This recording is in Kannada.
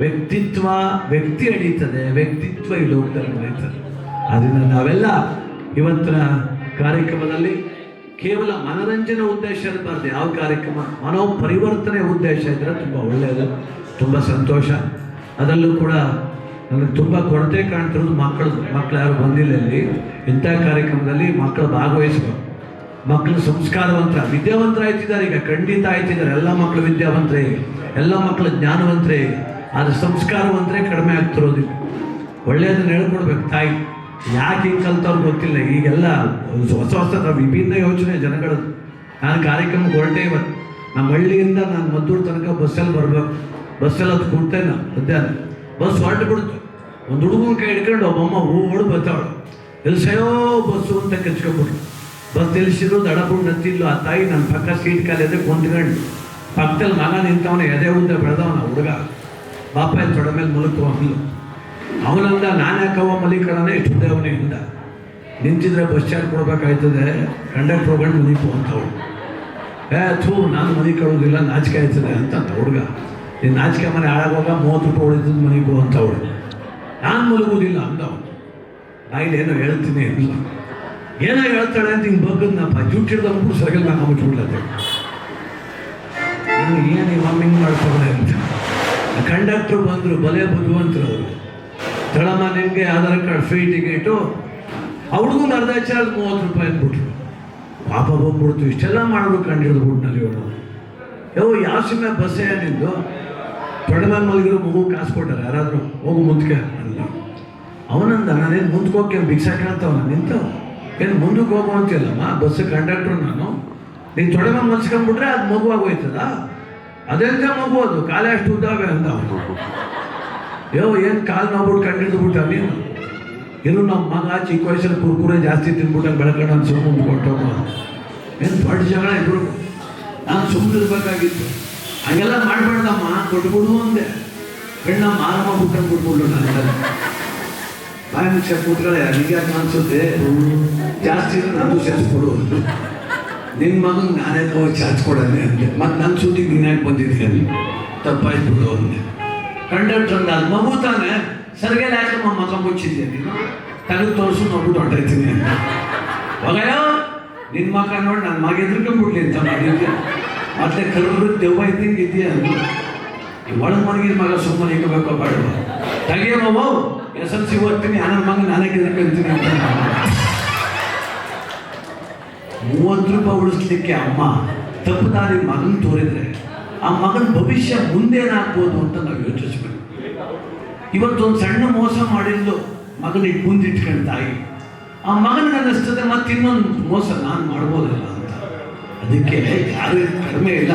ವ್ಯಕ್ತಿತ್ವ, ವ್ಯಕ್ತಿ ಅಡೀತದೆ ವ್ಯಕ್ತಿತ್ವ ಈ ಲೋಕದಲ್ಲಿ ಬೆಳೀತದೆ ಅದರಿಂದ ನಾವೆಲ್ಲ ಇವತ್ತಿನ ಕಾರ್ಯಕ್ರಮದಲ್ಲಿ ಕೇವಲ ಮನರಂಜನೆ ಉದ್ದೇಶ ಬರ್ತದೆ ಯಾವ ಕಾರ್ಯಕ್ರಮ? ಮನೋ ಪರಿವರ್ತನೆ ಉದ್ದೇಶ ಇದ್ದರೆ ತುಂಬ ಒಳ್ಳೆಯದು ತುಂಬ ಸಂತೋಷ. ಅದರಲ್ಲೂ ಕೂಡ ನನಗೆ ತುಂಬ ಕೊರತೆ ಕಾಣ್ತಿರೋದು ಮಕ್ಕಳು. ಮಕ್ಕಳು ಯಾರು ಬಂದಿಲ್ಲ ಇಲ್ಲಿ. ಇಂಥ ಕಾರ್ಯಕ್ರಮದಲ್ಲಿ ಮಕ್ಕಳು ಭಾಗವಹಿಸಬೇಕು. ಮಕ್ಕಳು ಸಂಸ್ಕಾರವಂತರ ವಿದ್ಯಾವಂತರಾಯ್ತಿದ್ದಾರೆ ಈಗ. ಖಂಡಿತ ಆಯ್ತಿದ್ದಾರೆ ಎಲ್ಲ ಮಕ್ಕಳು ವಿದ್ಯಾವಂತರೇ, ಎಲ್ಲ ಮಕ್ಕಳು ಜ್ಞಾನವಂತರೇ. ಆದರೆ ಸಂಸ್ಕಾರವಂತರೇ ಕಡಿಮೆ ಆಗ್ತಿರೋದಿಲ್ಲ. ಒಳ್ಳೆಯದನ್ನು ಹೇಳ್ಕೊಡ್ಬೇಕು ತಾಯಿ. ಯಾಕೆ ಹಿಂಗೆ ಕಲ್ತವ್ರು ಗೊತ್ತಿಲ್ಲ. ಈಗೆಲ್ಲ ಹೊಸ ಹೊಸ ವಿಭಿನ್ನ ಯೋಚನೆ ಜನಗಳದ್ದು. ನಾನು ಕಾರ್ಯಕ್ರಮಕ್ಕೆ ಹೊರಟೇ ಇವತ್ತು. ನಮ್ಮ ಹಳ್ಳಿಯಿಂದ ನಾನು ಮದ್ದೂರು ತನಕ ಬಸ್ಸಲ್ಲಿ ಬರಬೇಕು. ಬಸ್ಸಲ್ಲಿ ಅದು ಕೊಡ್ತೇನೆ ನಾನು, ಮಧ್ಯಾಹ್ನ. ಬಸ್ ಹೊರಟು ಬಿಡ್ತು. ಒಂದು ಹುಡುಗನ ಕೈ ಹಿಡ್ಕೊಂಡು ಒಬ್ಬಮ್ಮ ಹೂ ಓಡು ಬರ್ತಾವಳು ಎಲ್ಸಯೋ ಬಸ್ಸು ಅಂತ ಕೆಚ್ಕೊಬಿಟ್ರು ಬಸ್ ನಿಲ್ಸಿದ್ರು ದಡಪುಂಡು ನತ್ತಿಲ್ಲ ಆ ತಾಯಿ ನನ್ನ ಪಕ್ಕ ಸೀಟ್ ಕಾಲು ಎದೆ ಕುಂತ್ಕೊಂಡು ಪಕ್ಕದಲ್ಲಿ ಮಗ ನಿಂತವನ ಎದೆ ಉದ್ದ ಬೆಳೆದವನ ಹುಡುಗ. ಬಾಪ ಎಲ್ಲಿ ತೊಡ ಮೇಲೆ ಮುಲುಕು ಅಂದ್ಲು ಅವನಂದ ನಾನು ಯಾಕವ ಮಲಿಕಣನೇ ಇಷ್ಟು ಅವನೇ ಇಂದ ನಿಂತಿದ್ರೆ ಬಸ್ ಚಾರ್ಜ್ ಕೊಡ್ಬೇಕಾಯ್ತದೆ ಕಂಡಕ್ಟರ್ ಹೋಗಿ ಮುನಿಪು ಅಂತ ಅವಳು. ಏ, ಥೂ, ನಾನು ಮನೆ ಕಳೋದಿಲ್ಲ ನಾಚಿಕೆ ಆಯ್ತದೆ ಅಂತ ಹುಡುಗ. ನೀನು ನಾಚಿಕೆ ಮನೆ ಹಾಳಾಗುವಾಗ ಮೂವತ್ತು ರೂಪಾಯಿ ಹೊಡೆದಿದ್ದು ಮನಿಗೆ ಬೋ ಅಂತ ಅವಳು. ನಾನು ಮಲಗುವುದಿಲ್ಲ ಅಂದ ನಾನು ಏನೋ ಹೇಳ್ತೀನಿ ಇಲ್ಲ ಏನೋ ಹೇಳ್ತಾಳೆ ಅಂತ ಹಿಂಗೆ ಬಗ್ಗದ್ನಪ್ಪ. ಜುಟ್ಟು ಹಿಡ್ದು ಅಂದ್ಬಿಟ್ಟು ಸರ್ಕಲ್ ನಾನು ಇನ್ನು ಏನು ಈ ಮಮ್ಮಿ ಹಿಂಗೆ ಮಾಡ್ತಾಳೆ ಅಂತ. ಕಂಡಕ್ಟ್ರು ಬಂದರು, ಬಲೆ ಬುದ್ಧಿವಂತರು ಅವರು ತಳಮ್ಮ ನಿಮಗೆ ಆಧಾರ್ ಕಾರ್ಡ್ ಫ್ರೀ ಟಿಕೆಟು ಅವ್ರಿಗೂ ಅರ್ಧ ಚಾರ್ಜ್ ಮೂವತ್ತು ರೂಪಾಯಿ ಅಂದ್ಬಿಟ್ರು. ಪಾಪ ಬಂದ್ಬಿಡ್ತು, ಇಷ್ಟೆಲ್ಲ ಮಾಡಿದ್ರು ಕಂಡು ಹಿಡಿದು ಬಿಟ್ನಲ್ಲಿ ಇವಳು ಯೋ, ಯಾವ ಸಿಮ್ಮೆ ಬಸ್ಸೇ ನಿಂದು ತೊಡೆಮೇಲೆ ಮಲಗಿರೋ ಮಗು ಕಾಸು ಕೊಟ್ಟಾರೆ, ಯಾರಾದರೂ ಹೋಗು ಮುಂದಕ್ಕೆ ಅಂದ ಅವನಂದ, ನಾನೇನು ಮುಂದಕ್ಕೆ ಅಂತ ಕೇಳ್ತಾವನ? ನಿಂತು. ಏನು ಮುಂದಕ್ಕೆ ಹೋಗು ಅಂತಿಲ್ಲಮ್ಮ? ಬಸ್ ಕಂಡಕ್ಟ್ರು ನಾನು. ನೀನು ತೊಡೆ ಮೇಲೆ ಮಲ್ಸ್ಕೊಂಡ್ಬಿಟ್ರೆ ಅದು ಮಗು ಆಗೋಯ್ತದ ಅದೆಂತ ಮಗು ಅದು ಕಾಲೇ ಅಷ್ಟು ಉದ್ದಾವೆ ಅಂತ. ಯೋ, ಏನು ಕಾಲು ನೋಡ್ಬಿಟ್ಟು ಕಂಡಿಡ್ದು ಬಿಟ್ಟ ನೀನು? ಇನ್ನು ನಮ್ಮ ಮಗ ಚಿಕ್ಕ ವಯಸ್ಸಲ್ಲಿ ಕುರ್ಕುರೆ ಜಾಸ್ತಿ ತಿನ್ಬಿಟ್ಟು ಬೆಳಕಣ್ಣ ಅಂತ ಸುಮ್ಮನೆ ಕೊಟ್ಟೋಗ ಏನು ದೊಡ್ಡ ಜಗಳ ಇದ್ರು ನಾನು ಸುಮ್ಮನೆ ಇರಬೇಕಾಗಿತ್ತು. ಹಂಗೆಲ್ಲ ಮಾಡಬೇಡ್ದಮ್ಮ ಕೊಟ್ಬಿಡು ಅಂದೆ. ಕಣ್ಣ ಮಾರಮ್ಮ ಬಿಟ್ಟಂಗೆ ಬಿಟ್ಬಿಡ್ಲು ನಾನು ಬಾಯಿ ಮುಚ್ಚ ಕೂತ್ಕೊಳ್ಳೆ ನಿಮಗೆ ಅನ್ಸುತ್ತೆ. ಜಾಸ್ತಿ ನಾನು ಸೆಲ್ಸ್ ಕೊಡು ನಿನ್ನ ಮಗನ ನಾನೇ ಹೋಗಿ ಚಾರ್ಜ್ ಕೊಡೋಣ ಅಂದೆ. ಮತ್ತು ನನ್ನ ಸೂಟಿಗೆ ನೀನು ಯಾಕೆ ಬಂದಿದ್ದೀನಿ ತಪ್ಪಾಯ್ತು ಬಿಡು ಅಂದೆ. ಕಂಡಕ್ಟರ್ ಅಂದ ಅದು ಮಗು ತಾನೆ. ಸರಿಗೆಲ್ಲ ಯಾಕೆ ನಮ್ಮ ಮಗ ಮುಚ್ಚಿದ್ದೆ ನೀನು? ತೆಗೆದು ತೋರಿಸು ನೋಡ್ಬಿಟ್ಟು ಹೊಂಟೈತೀನಿ ಅಂತ ಮಗಯ ನಿನ್ನ ಮಗ ನೋಡಿ ನನ್ನ ಮಗ ಎದ್ರಿಕೊಂಡ್ಬಿಡ್ಲಿ ಅಂತ ಮಾಡಿದ್ದೆ. ಮತ್ತೆ ಕರ್ರು ದೆವ್ವ ಇದ್ದಂಗೆ ಇದೆಯಾ ಒಳಗೆ ಮಲಗಿದ ಮಗ ಸುಮ್ಮನೆ ಇಕ್ಕಬೇಕೋ ಬಾಡುವ ತಗೇ ಮಾವು ಎಸ್ ಎಲ್ ಸಿ ಓದ್ತೀನಿ ನನ್ನ ಮಗ ನಾನೇ ಎದ್ರಿಕೊಂತೀನಿ ಅಂತ. ಮೂವತ್ತು ರೂಪಾಯಿ ಉಳಿಸ್ಲಿಕ್ಕೆ ಅಮ್ಮ ತಪ್ಪು ದಾರಿ ಮಗನ ತೋರಿದ್ರೆ ಆ ಮಗನ ಭವಿಷ್ಯ ಮುಂದೇನಾಗ್ಬೋದು ಅಂತ ನಾವು ಯೋಚಿಸ್ಬೇಕು. ಇವತ್ತೊಂದು ಸಣ್ಣ ಮೋಸ ಮಾಡಿದ್ದು ಮಗನಿಗೆ ಮುಂದಿಟ್ಕೊಂಡು ತಾಯಿ. ಆ ಮಗನಿಗೆ ಅನ್ನಿಸ್ತದೆ ಮತ್ತೆ ಇನ್ನೊಂದು ಮೋಸ ನಾನು ಮಾಡ್ಬೋದಲ್ಲ ಅಂತ. ಅದಕ್ಕೆ ಯಾರು ಕಡಿಮೆ ಇಲ್ಲ.